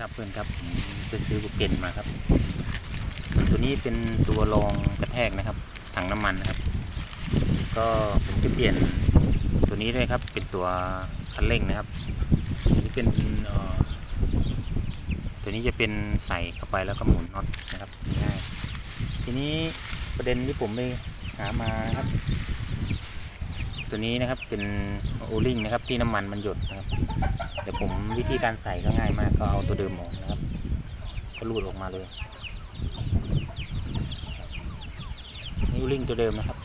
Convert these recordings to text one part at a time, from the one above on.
ครับเพื่อนครับไปซื้อบุกเก็นมาครับ ตัวนี้เป็นตัวรองกระแทกนะครับ ถังน้ำมันนะครับ ก็ผมจะเปลี่ยนตัวนี้ด้วยครับ เป็นตัวคันเร่งนะครับที่เป็นตัวนี้จะเป็นใส่เข้าไปแล้วก็หมุนน็อตนะครับง่ายทีนี้ประเด็นที่ผมไปหามานะครับ ตัวนี้นะครับเป็นโอลิงนะครับที่น้ำมันมันหยดนะครับเดี๋ยวผมวิธีการใส่ก็ง่ายมากก็เอาตัวเดิมออกนะครับ ก็รูดออกมาเลยนิ้วลิงตัวเดิมนะครับ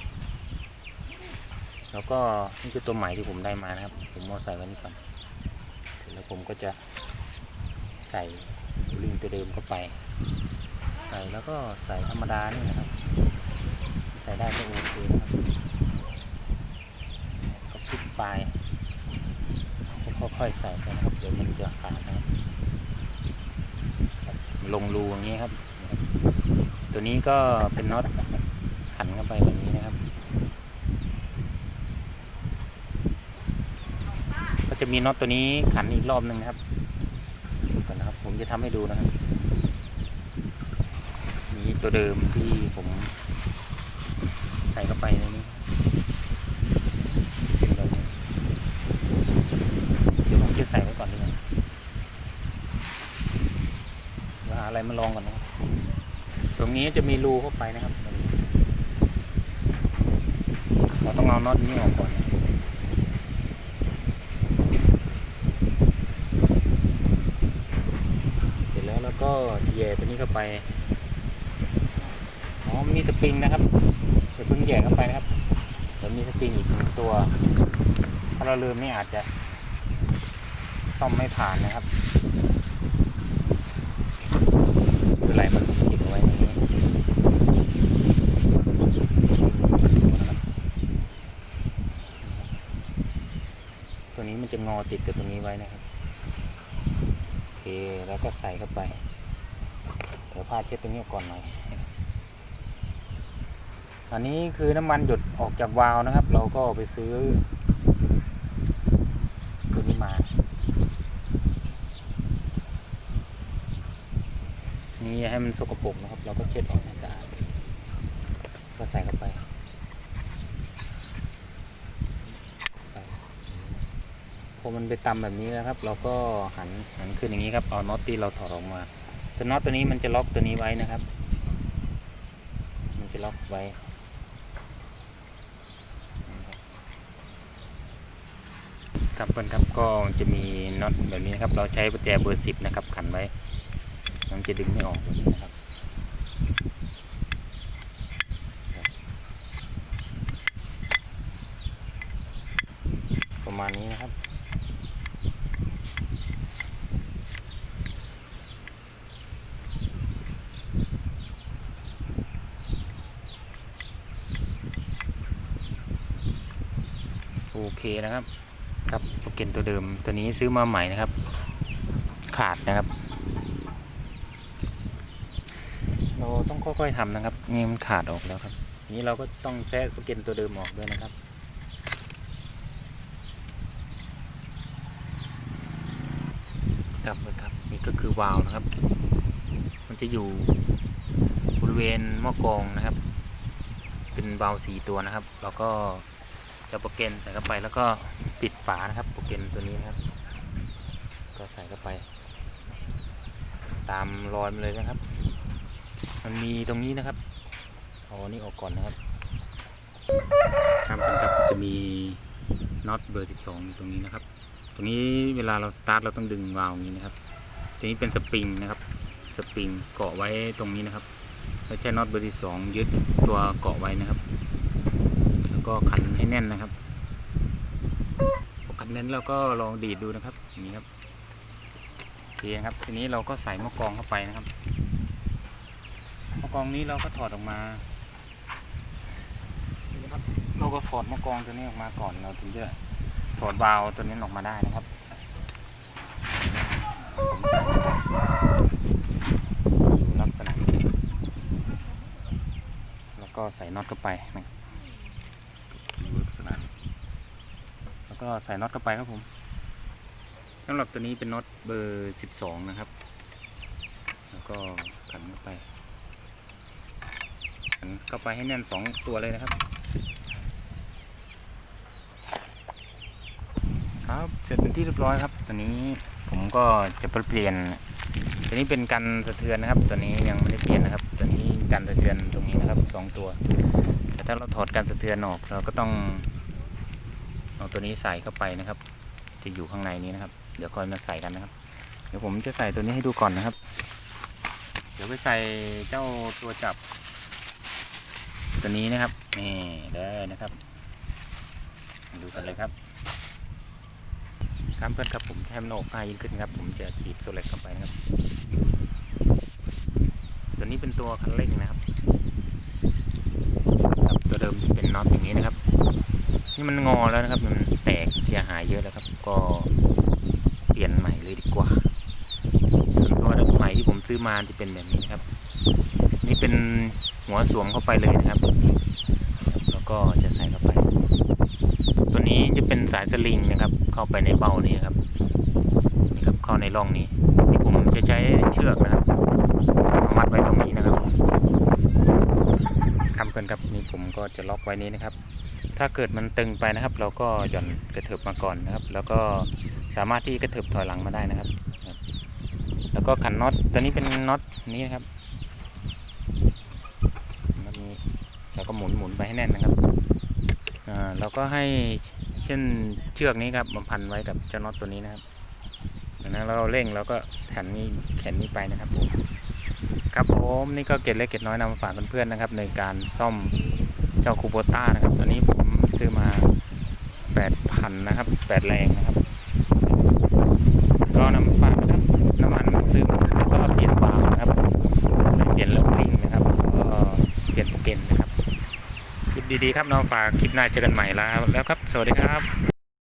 แล้วก็นี่คือตัวใหม่ที่ผมได้มานะครับ ผมเอาใส่ไว้นี่ก่อนเสร็จแล้วผมก็จะใส่นิ้วลิงตัวเดิมเข้าไปใส่แล้วก็ใส่ธรรมดานี่นะครับ ใส่ได้ก็โอเคนะครับ ปลายค่อยๆใส่ไปนะครับ เดี๋ยวมันจะขาดนะครับลงรูอย่างนี้ครับ ตัวนี้ก็เป็นน็อตขันเข้าไปแบบนี้นะครับ ก็จะมีน็อตตัวนี้ขันอีกรอบหนึ่งนะครับก่อนนะครับ ผมจะทำให้ดูนะครับนี่ตัวเดิมที่ผมใส่เข้าไปในนี้เป็นแบบนี้ เดี๋ยวผมจะใส่ไว้ก่อนดีกว่าเดี๋ยวหาอะไรมาลองก่อนนะครับ ตรง นี้จะมีรูเข้าไปนะครับ เราต้องเอาน็อตนี้ออกก่อนเสร็จแล้วแล้วก็แย่ตัวนี้เข้าไปอ๋อมีสปริงนะครับเดี๋ยวเพิ่งแย่เข้าไปนะครับเดี๋ยวมีสปริงอีกหนึ่งตัว ถ้าเราลืมนี่อาจจะซ่อมไม่ผ่านนะครับคืออะไรมันนี้ตัวนี้มันจะ งอติดกับตรงนี้ไว้นะครับโอเคแล้วก็ใส่เข้าไปเดี๋ยวผ้าเช็ดตรงนี้ก่อนหน่อยอันนี้คือน้ำมันหยดออกจากวาล์วนะครับ เราก็ไปซื้อตัวนี้มา นี่ให้มันสกปรกนะครับ เราก็เช็ดออกให้สะอาดก็ใส่เข้าไปพ อมันไปตำแบบนี้นะครับ เราก็หันหันขึ้นอย่างนี้ครับเอาน็อตที่เราถอดออกมาตัวน็อตตัวนี้มันจะล็อกตัวนี้ไว้นะครับ มันจะล็อกไว้ครับเพื่อนครับก็จะมีน็อตแบบนี้นะครับ เราใช้ประแจเบอร์สิบนะครับขันไว้ มันจะดึงไม่ออกแบบนี้นะครับประมาณนี้นะครับ โอเคนะครับ ครับโปรเกนตัวเดิมตัวนี้ซื้อมาใหม่นะครับ ขาดนะครับ เราต้องค่อยๆทำนะครับนี่มันขาดออกแล้วครับ นี้เราก็ต้องแซะโปรเกนตัวเดิมออกด้วยนะครับครับนะครับนี่ก็คือวาล์วนะครับ มันจะอยู่บริเวณหม้อกรองนะครับ เป็นวาล์วสี่ตัวนะครับเราก็ จะโปรเกนใส่เข้าไปแล้วก็ปิดฝานะครับโปรเกนตัวนี้นะครับ ก็ใส่เข้าไป ตามรอยมันเลยนะครับ มันมีตรงนี้นะครับเอาอันนี้ออกก่อนนะครับครับครับจะมีน็อตเบอร์ 12 ตรงนี้นะครับ ตรงนี้เวลาเราสตาร์ทเราต้องดึงวาล์วอย่างนี้นะครับทีนี้เป็นสปริงนะครับ สปริงเกาะไว้ตรงนี้นะครับแล้วใช้น็อตเบอร์ที่สองยึดตัวเกาะไว้นะครับ ก็ขันให้แน่นนะครับขันแน่นเราก็ลองดีดดูนะครับนี้ครับโอเคครับทีนี้เราก็ใส่ม้อกรองเข้าไปนะครับม้อกรองนี้เราก็ถอดออกมาเราก็ถอดม้อกรองตัวนี้ออกมาก่อนเราถึงจะถอดวาล์วตัวนี้ออกมาได้นะครับลักษณะแล้วก็ใส่น็อตเข้าไปนะครับอยู่ลักษณะนี้แล้ว ก็ใส่น็อตเข้าไปครับผมสำหรับตัวนี้เป็นน็อตเบอร์ 12 นะครับ แล้วก็ขันเข้าไป ขันเข้าไปให้แน่นสองตัวเลยนะครับ ครับเสร็จเป็นที่เรียบร้อยครับตอนนี้ผมก็จะเปลี่ยน ตัวนี้เป็นกันสะเทือนนะครับ ตัวนี้ยังไม่ได้เปลี่ยนนะครับ ตัวนี้กันสะเทือนตรงนี้นะครับสองตัว แต่ถ้าเราถอดกันสะเทือนออกเราก็ต้อง เอาตัวนี้ใส่เข้าไปนะครับ จะอยู่ข้างในนี้นะครับ เดี๋ยวค่อยมาใส่กันนะครับ เดี๋ยวผมจะใส่ตัวนี้ให้ดูก่อนนะครับ เดี๋ยวไปใส่เจ้าตัวจับ ตัวนี้นะครับนี่ได้นะครับมาดูกันเลยครับครับเพื่อนครับผมแทมโนกง่ายยิ่งขึ้นครับ ผมจะขีดโซเล็กเข้าไปนะครับ ตัวนี้เป็นตัวคันเร่งนะครับครับตัวเดิมจะเป็นน็อตอย่างนี้นะครับนี่ มันงอแล้วนะครับ มันแตกเสียหายเยอะแล้วครับ ก็เปลี่ยนใหม่เลยดีกว่าส่วนตัวใหม่ที่ผมซื้อมาจะเป็นแบบนี้นะครับ นี่เป็นหัวสวมเข้าไปเลยนะครับ แล้วก็จะใส่เข้าไป ตัวนี้จะเป็นสายสลิงนะครับ เข้าไปในเบ้านี้ครับนี่ครับเข้าในร่องนี้ที่ผมจะใช้เชือกนะครับมัดไว้ตรงนี้นะครับทำกันครับนี่ผมก็จะล็อกไว้นี้นะครับ ถ้าเกิดมันตึงไปนะครับ เราก็หย่อนกระเถิบมาก่อนนะครับ แล้วก็สามารถที่กระเถิบถอยหลังมาได้นะครับ แล้วก็ขันน็อตตัวนี้เป็นน็อตนี้นะครับน็อตนี้แล้วก็หมุนหมุนไปให้แน่นนะครับเราก็ให้เช่นเชือกนี้ครับมาพันไว้กับเจ้าน็อตตัวนี้นะครับจากนั้นเราเร่งแล้วก็แขนนี้แขนนี้ไปนะครับผมครับผมนี่ก็เก็ดเล็กเก็ดน้อยนำมาฝากเพื่อนๆนะครับ ในการซ่อม เจ้าคูโบต้านะครับตอนนี้ผมซื้อมา8,000นะครับ8แรงนะครับก็น้ำมาฝากนะครับน้ำมันซื้อมาก็เปลี่ยนวาล์วนะครับเปลี่ยนเลูกลิงนะครับก็เปลี่ยนโปรเกนนะครับคลิปดีๆครับน้องฝากคลิปหน้าเจอกันใหม่แล้วแล้วครับ สวัสดีครับ